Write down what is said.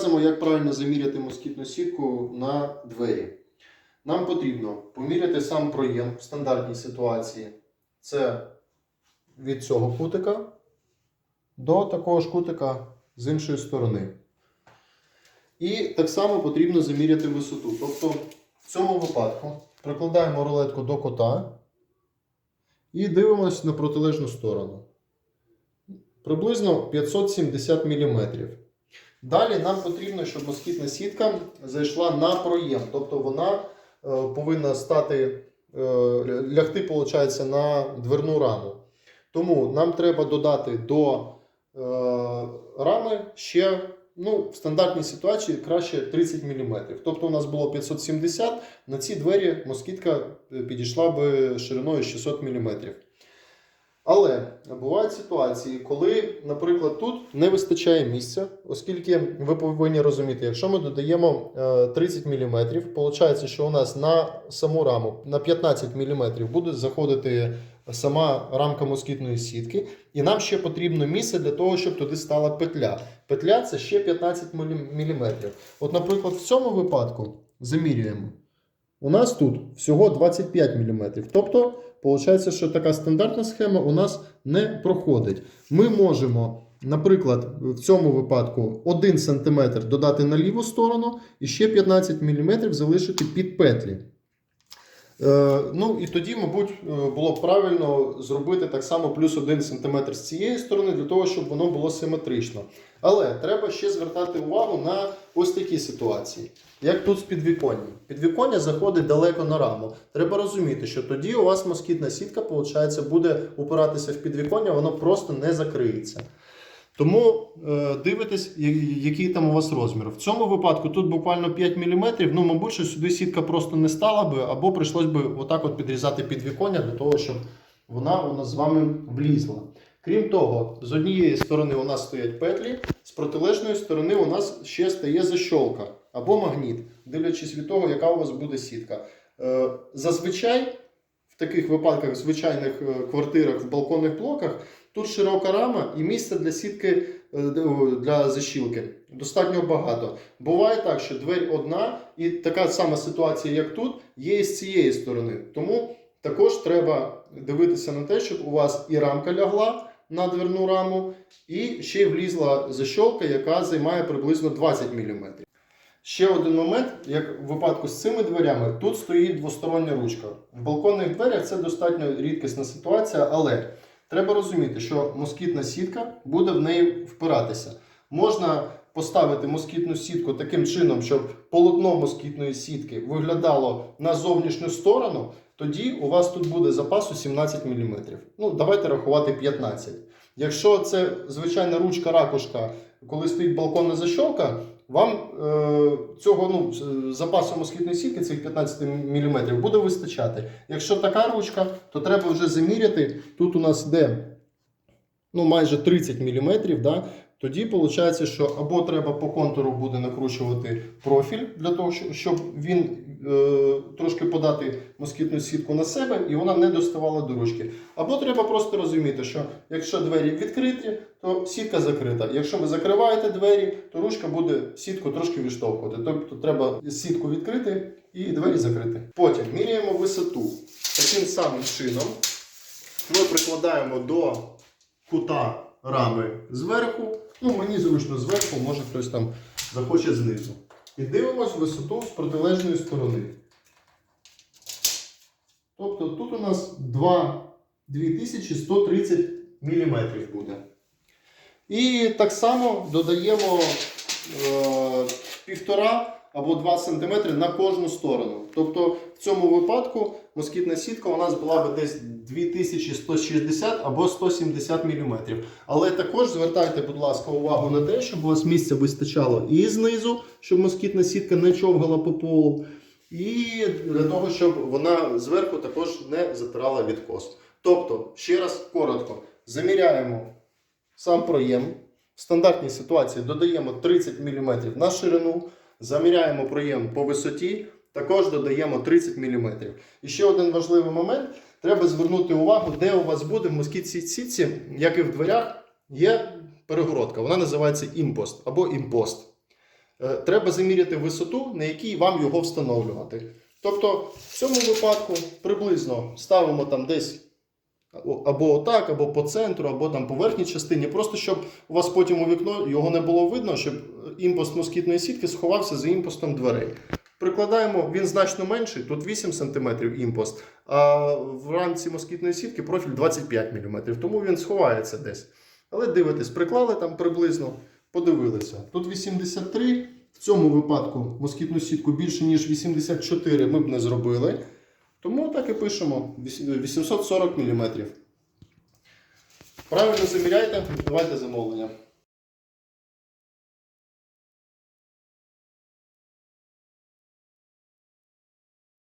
Розказуємо, як правильно заміряти москітну сітку на двері. Нам потрібно поміряти сам проєм в стандартній ситуації. Це від цього кутика до такого ж кутика з іншої сторони. І так само потрібно заміряти висоту. Тобто, в цьому випадку прикладаємо рулетку до кота і дивимося на протилежну сторону. Приблизно 570 мм. Далі нам потрібно, щоб москітна сітка зайшла на проєм. Тобто вона е, повинна стати, е, лягти, виходить, на дверну раму. Тому нам треба додати до е, рами ще ну, в стандартній ситуації краще 30 мм. Тобто у нас було 570, на ці двері москітка підійшла би шириною 600 мм. Але бувають ситуації, коли, наприклад, тут не вистачає місця, оскільки ви повинні розуміти, якщо ми додаємо е, 30 мм, виходить, що у нас на саму раму на 15 мм буде заходити сама рамка москітної сітки, і нам ще потрібно місце для того, щоб туди стала петля. Петля це ще 15 мм. От, наприклад, в цьому випадку замірюємо. У нас тут всього 25 мм. Тобто, виходить, що така стандартна схема у нас не проходить. Ми можемо, наприклад, в цьому випадку 1 см додати на ліву сторону і ще 15 мм залишити під петлі. Е, ну і тоді, мабуть, е, було б правильно зробити так само плюс 1 см з цієї сторони, для того, щоб воно було симетрично. Але треба ще звертати увагу на ось такі ситуації. Як тут з підвіконням. Підвіконня заходить далеко на раму. Треба розуміти, що тоді у вас москітна сітка, виходить, буде упиратися в підвіконня, воно просто не закриється. Тому е, дивитесь, який там у вас розмір. В цьому випадку тут буквально 5 мм, ну, мабуть, що сюди сітка просто не стала би, або прийшлось би отак от підрізати підвіконня для того, щоб вона у нас з вами влізла. Крім того, з однієї сторони у нас стоять петлі, з протилежної сторони у нас ще стає защолка або магніт, дивлячись від того, яка у вас буде сітка. Е, зазвичай в таких випадках, в звичайних е, квартирах, в балконних блоках, тут широка рама і місця для сітки е, для защілки достатньо багато. Буває так, що двері одна, і така сама ситуація, як тут, є і з цієї сторони. Тому також треба дивитися на те, щоб у вас і рамка лягла на дверну раму, і ще й влізла защолка, яка займає приблизно 20 мм. Ще один момент, як в випадку з цими дверями, тут стоїть двостороння ручка. В балконних дверях це достатньо рідкісна ситуація, але треба розуміти, що москітна сітка буде в неї впиратися. Можна поставити москітну сітку таким чином, щоб полотно москітної сітки виглядало на зовнішню сторону, тоді у вас тут буде запасу 17 мм. Ну, давайте рахувати 15. Якщо це звичайна ручка ракушка, коли стоїть балконна защолка, вам е, цього ну, запасу москітної сітки, цих 15 мм, буде вистачати. Якщо така ручка, то треба вже заміряти. Тут у нас де ну, майже 30 мм, да? Тоді виходить, що або треба по контуру буде накручувати профіль для того, щоб- він е, трошки подати москітну сітку на себе і вона не доставала до ручки. Або треба просто розуміти, що якщо двері відкриті, то сітка закрита. Якщо ви закриваєте двері, то ручка буде сітку трошки відштовхувати. Тобто треба сітку відкрити і двері закрити. Потім міряємо висоту. Таким самим чином ми прикладаємо до кута рами зверху. Ну, мені зручно зверху, може хтось там захоче знизу. І дивимось висоту з протилежної сторони. Тобто тут у нас 2, 2130 мм буде. І так само додаємо е, півтора або 2 см на кожну сторону. Тобто в цьому випадку москітна сітка у нас була б десь 2160 або 170 мм. Але також звертайте, будь ласка, увагу на те, щоб у вас місця вистачало і знизу, щоб москітна сітка не човгала по полу, і для того, щоб вона зверху також не затирала відкос. Тобто, ще раз коротко, заміряємо сам проєм. В стандартній ситуації додаємо 30 мм на ширину, заміряємо проєм по висоті, також додаємо 30 мм. І ще один важливий момент: треба звернути увагу, де у вас буде в москітній сітці, як і в дверях, є перегородка. Вона називається імпост або імпост. е, треба заміряти висоту, на якій вам його встановлювати. Тобто, в цьому випадку приблизно ставимо там десь або отак, або по центру, або там по верхній частині, просто щоб у вас потім у вікно його не було видно, щоб імпост москітної сітки сховався за імпостом дверей. Прикладаємо, він значно менший, тут 8 см імпост, а в рамці москітної сітки профіль 25 мм, тому він сховається десь. Але дивитесь, приклали там приблизно, подивилися. Тут 83, в цьому випадку москітну сітку більше, ніж 84 ми б не зробили. Тому так і пишемо 840 мм. Правильно заміряйте, давайте замовлення.